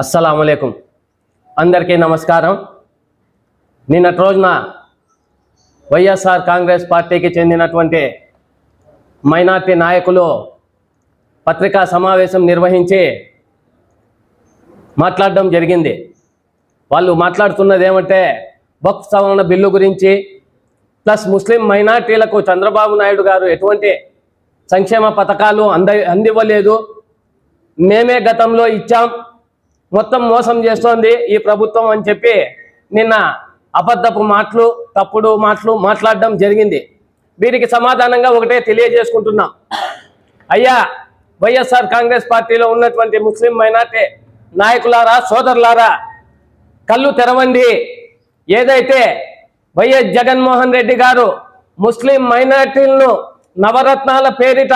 అస్సలం అయికం అందరికీ నమస్కారం. నిన్నటి రోజున వైఎస్ఆర్ కాంగ్రెస్ పార్టీకి చెందినటువంటి మైనార్టీ నాయకులు పత్రికా సమావేశం నిర్వహించి మాట్లాడడం జరిగింది. వాళ్ళు మాట్లాడుతున్నది ఏమంటే వక్ఫ్ సవరణ బిల్లు గురించి ప్లస్ ముస్లిం మైనార్టీలకు చంద్రబాబు నాయుడు గారు ఎటువంటి సంక్షేమ పథకాలు అంద అందివ్వలేదు. మేమే గతంలో ఇచ్చాం. మొత్తం మోసం చేస్తోంది ఈ ప్రభుత్వం అని చెప్పి నిన్న అబద్ధపు మాటలు తప్పుడు మాటలు మాట్లాడడం జరిగింది. వీరికి సమాధానంగా ఒకటే తెలియజేసుకుంటున్నాం. అయ్యా వైఎస్ఆర్ కాంగ్రెస్ పార్టీలో ఉన్నటువంటి ముస్లిం మైనార్టీ నాయకులారా సోదరులారా కళ్ళు తెరవండి. ఏదైతే వైఎస్ జగన్మోహన్ రెడ్డి గారు ముస్లిం మైనార్టీలను నవరత్నాల పేరిట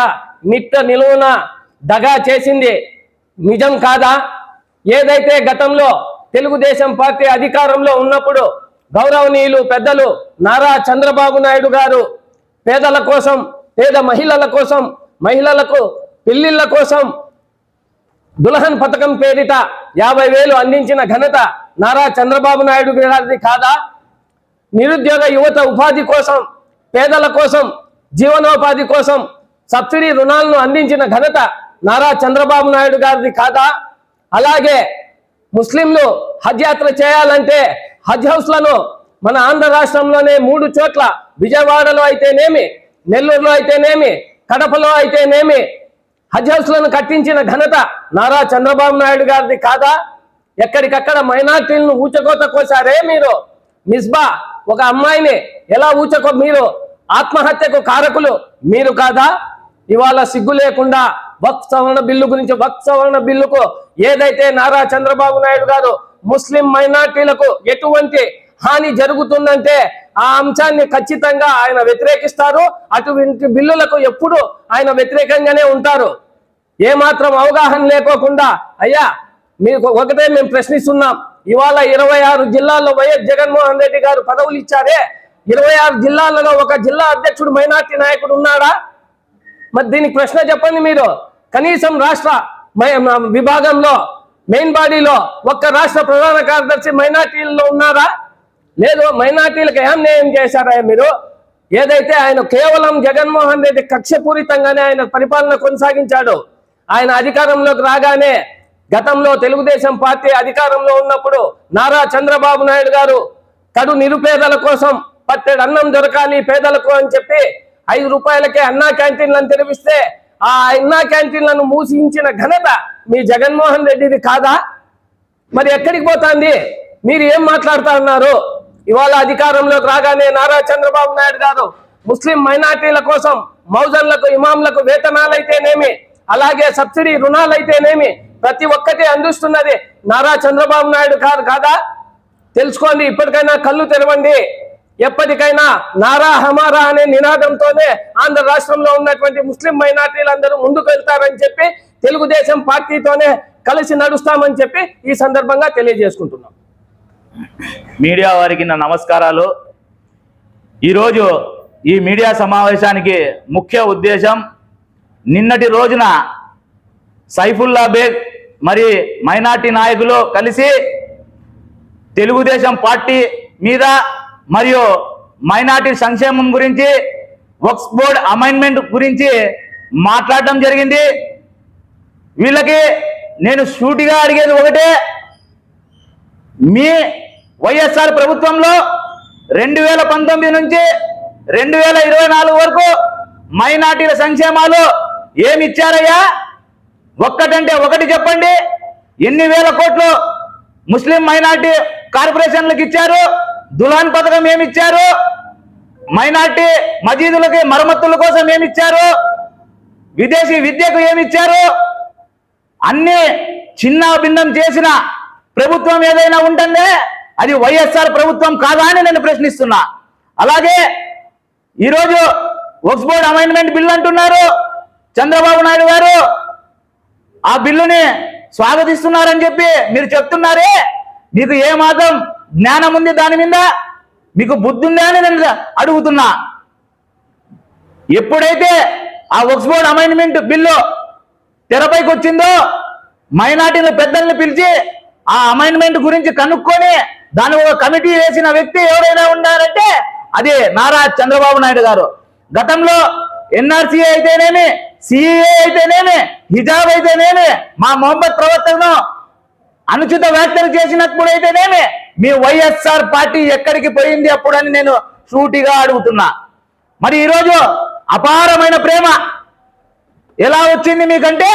నిట్ట నిలువున దగా చేసింది. నిజం కాదా? ఏదైతే గతంలో తెలుగుదేశం పార్టీ అధికారంలో ఉన్నప్పుడు గౌరవనీయులు పెద్దలు నారా చంద్రబాబు నాయుడు గారు పేదల కోసం పేద మహిళల కోసం మహిళలకు పెళ్ళిళ్ళ కోసం దులహన్ పథకం పేరిట యాభై వేలు అందించిన ఘనత నారా చంద్రబాబు నాయుడు గారిది కాదా? నిరుద్యోగ యువత ఉపాధి కోసం పేదల కోసం జీవనోపాధి కోసం సబ్సిడీ రుణాలను అందించిన ఘనత నారా చంద్రబాబు నాయుడు గారిది కాదా? అలాగే ముస్లింలు హజ్ యాత్ర చేయాలంటే హజ్ హౌస్లను మన ఆంధ్ర రాష్ట్రంలోనే మూడు చోట్ల విజయవాడలో అయితేనేమి నెల్లూరులో అయితేనేమి కడపలో అయితేనేమి హజ్ హౌస్లను కట్టించిన ఘనత నారా చంద్రబాబు నాయుడు గారిది కాదా? ఎక్కడికక్కడ మైనార్టీలను ఊచకోత కోసారే మీరు? మిస్బా ఒక అమ్మాయిని ఎలా ఊచకో మీరు? ఆత్మహత్యకు కారకులు మీరు కాదా? ఇవాళ సిగ్గు లేకుండా వక్ సవరణ బిల్లు గురించి వక్ సవరణ బిల్లుకు ఏదైతే నారా చంద్రబాబు నాయుడు గారు ముస్లిం మైనార్టీలకు ఎటువంటి హాని జరుగుతుందంటే ఆ అంశాన్ని ఖచ్చితంగా ఆయన వ్యతిరేకిస్తారు. అటువంటి బిల్లులకు ఎప్పుడు ఆయన వ్యతిరేకంగానే ఉంటారు. ఏమాత్రం అవగాహన లేకోకుండా అయ్యా మీకు ఒకటే మేము ప్రశ్నిస్తున్నాం. ఇవాళ ఇరవై ఆరు జిల్లాల్లో వైఎస్ జగన్మోహన్ రెడ్డి గారు పదవులు ఇచ్చారే. ఇరవై ఆరు జిల్లాలలో ఒక జిల్లా అధ్యక్షుడు మైనార్టీ నాయకుడు ఉన్నాడా? మరి దీనికి ప్రశ్న చెప్పండి మీరు. కనీసం రాష్ట్ర మై- విభాగంలో మెయిన్ బాడీలో ఒక్క రాష్ట్ర ప్రధాన కార్యదర్శి మైనార్టీల్లో ఉన్నారా? లేదు మైనార్టీలకు ఏం చేశారా మీరు? ఏదైతే ఆయన కేవలం జగన్మోహన్ రెడ్డి కక్షపూరితంగానే ఆయన పరిపాలన కొనసాగించాడు ఆయన అధికారంలోకి రాగానే గతంలో తెలుగుదేశం పార్టీ అధికారంలో ఉన్నప్పుడు నారా చంద్రబాబు నాయుడు గారు కడు నిరుపేదల కోసం పట్టెడు అన్నం దొరకాలి పేదలకు అని చెప్పి ఐదు రూపాయలకే అన్నా క్యాంటీన్లను తెరిపిస్తే ఆ అన్నా క్యాంటీన్లను మూసించిన ఘనత మీ జగన్మోహన్ రెడ్డిది కాదా? మరి ఎక్కడికి పోతుంది? మీరు ఏం మాట్లాడుతా ఉన్నారు? ఇవాళ అధికారంలోకి రాగానే నారా చంద్రబాబు నాయుడు గారు ముస్లిం మైనార్టీల కోసం మౌజన్లకు ఇమాంలకు వేతనాలైతేనేమి అలాగే సబ్సిడీ రుణాలైతేనేమి ప్రతి ఒక్కటి అందిస్తున్నది నారా చంద్రబాబు నాయుడు గారు కాదా? తెలుసుకోండి ఇప్పటికైనా కళ్ళు తెరవండి. ఎప్పటికైనా నారా హమారా అనే నినాదంతోనే ఆంధ్ర రాష్ట్రంలో ఉన్నటువంటి ముస్లిం మైనార్టీలందరూ ముందుకు వెళ్తారని చెప్పి తెలుగుదేశం పార్టీతోనే కలిసి నడుస్తామని చెప్పి ఈ సందర్భంగా తెలియజేసుకుంటున్నాం. మీడియా వారికి నా నమస్కారాలు. ఈరోజు ఈ మీడియా సమావేశానికి ముఖ్య ఉద్దేశం నిన్నటి రోజున సైఫుల్లా బేగ్ మరి మైనార్టీ నాయకులు కలిసి తెలుగుదేశం పార్టీ మీద మరియు మైనార్టీ సంక్షేమం గురించి వక్స్ బోర్డ్ అమైన్మెంట్ గురించి మాట్లాడడం జరిగింది. వీళ్ళకి నేను సూటిగా అడిగేది ఒకటే మీ వైఎస్ఆర్ ప్రభుత్వంలో రెండు వేల పంతొమ్మిది నుంచి రెండు వేల ఇరవై నాలుగు వరకు మైనార్టీల సంక్షేమాలు ఏమి ఇచ్చారయ్యా? ఒక్కటంటే ఒకటి చెప్పండి. ఎన్ని వేల కోట్లు ముస్లిం మైనార్టీ కార్పొరేషన్లకు ఇచ్చారు? దులాన్ పథకం ఏమి ఇచ్చారు మైనార్టీ మజీదులకి మరమ్మతుల కోసం ఏమి ఇచ్చారు విదేశీ విద్యకు ఏమి ఇచ్చారు అన్ని చిన్న భిన్నం చేసిన ప్రభుత్వం ఏదైనా ఉంటుందే? అది వైఎస్ఆర్ ప్రభుత్వం కాదా అని నేను ప్రశ్నిస్తున్నా. అలాగే ఈరోజు వక్స్ బోర్డ్ అమైన్మెంట్ బిల్ అంటున్నారు చంద్రబాబు నాయుడు గారు. ఆ బిల్లుని స్వాగతిస్తున్నారని చెప్పి మీరు చెప్తున్నారే? మీకు ఏ మాత్రం జ్ఞానం ఉంది దాని మీద? మీకు బుద్ధి ఉందా అని నేను అడుగుతున్నా. ఎప్పుడైతే ఆ ఒక్స్ఫోర్డ్ అమైన్మెంట్ బిల్లు తెరపైకి వచ్చిందో మైనార్టీల పెద్దల్ని పిలిచి ఆ అమైన్మెంట్ గురించి కనుక్కొని దాని ఒక కమిటీ వేసిన వ్యక్తి ఎవరైనా ఉన్నారంటే అది నారా చంద్రబాబు నాయుడు గారు. గతంలో ఎన్ఆర్సీ అయితేనేమి సిఏ అయితేనేమి హిజాబ్ అయితేనేమి మా మొహమ్మద్ ప్రవర్తనను అనుచిత వ్యాఖ్యలు చేసినప్పుడు అయితేనేమి మీ వైఎస్ఆర్ పార్టీ ఎక్కడికి పోయింది అప్పుడని నేను సూటిగా అడుగుతున్నా. మరి ఈరోజు అపారమైన ప్రేమ ఎలా వచ్చింది మీకంటే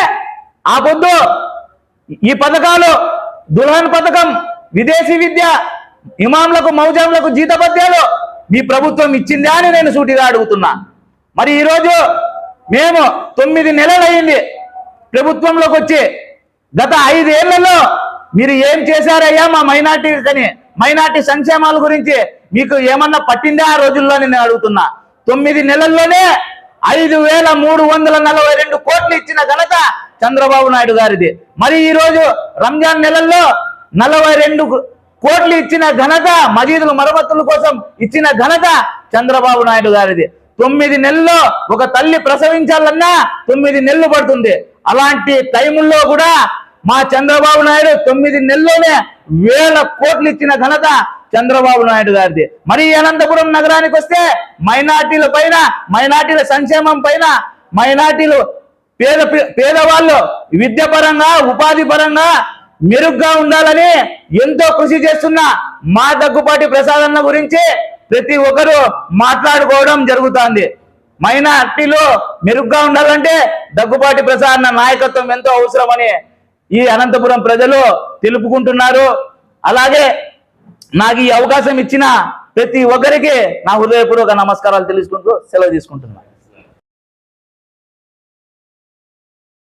ఆ పొద్దు ఈ పథకాలు దుల్హన్ పథకం విదేశీ విద్య ఇమాంలకు మౌజాంలకు జీతపద్యాలు మీ ప్రభుత్వం ఇచ్చిందా అని నేను సూటిగా అడుగుతున్నా. మరి ఈరోజు మేము తొమ్మిది నెలలు అయింది ప్రభుత్వంలోకి వచ్చి గత ఐదేళ్ళలో మీరు ఏం చేశారయ్యా మా మైనార్టీ కని మైనార్టీ సంక్షేమాల గురించి మీకు ఏమన్నా పట్టిందా ఆ రోజుల్లో నేను అడుగుతున్నా? తొమ్మిది నెలల్లోనే ఐదు వేల మూడు వందల నలభై రెండు కోట్లు ఇచ్చిన ఘనత చంద్రబాబు నాయుడు గారిది. మరి ఈ రోజు రంజాన్ నెలల్లో నలభై రెండు కోట్లు ఇచ్చిన ఘనత మజీదుల మరమ్మతుల కోసం ఇచ్చిన ఘనత చంద్రబాబు నాయుడు గారిది. తొమ్మిది నెలల్లో ఒక తల్లి ప్రసవించాలన్నా తొమ్మిది నెలలు పడుతుంది. అలాంటి టైముల్లో కూడా మా చంద్రబాబు నాయుడు తొమ్మిది నెలల్లోనే వేల కోట్లు ఇచ్చిన ఘనత చంద్రబాబు నాయుడు గారిది. మరి అనంతపురం నగరానికి వస్తే మైనార్టీల పైన మైనార్టీల సంక్షేమం పైన మైనార్టీలు పేద పేదవాళ్ళు విద్య పరంగా ఉపాధి పరంగా మెరుగ్గా ఉండాలని ఎంతో కృషి చేస్తున్న మా దగ్గుపాటి ప్రసాదన్న గురించి ప్రతి ఒక్కరూ మాట్లాడుకోవడం జరుగుతుంది. మైనార్టీలు మెరుగ్గా ఉండాలంటే దగ్గుపాటి ప్రసాదన్న నాయకత్వం ఎంతో అవసరమని ఈ అనంతపురం ప్రజలు తెలుపుకుంటున్నారు. అలాగే నాకు ఈ అవకాశం ఇచ్చిన ప్రతి ఒక్కరికి నా హృదయపూర్వక నమస్కారాలు తెలుసుకుంటూ సెలవు తీసుకుంటున్నాను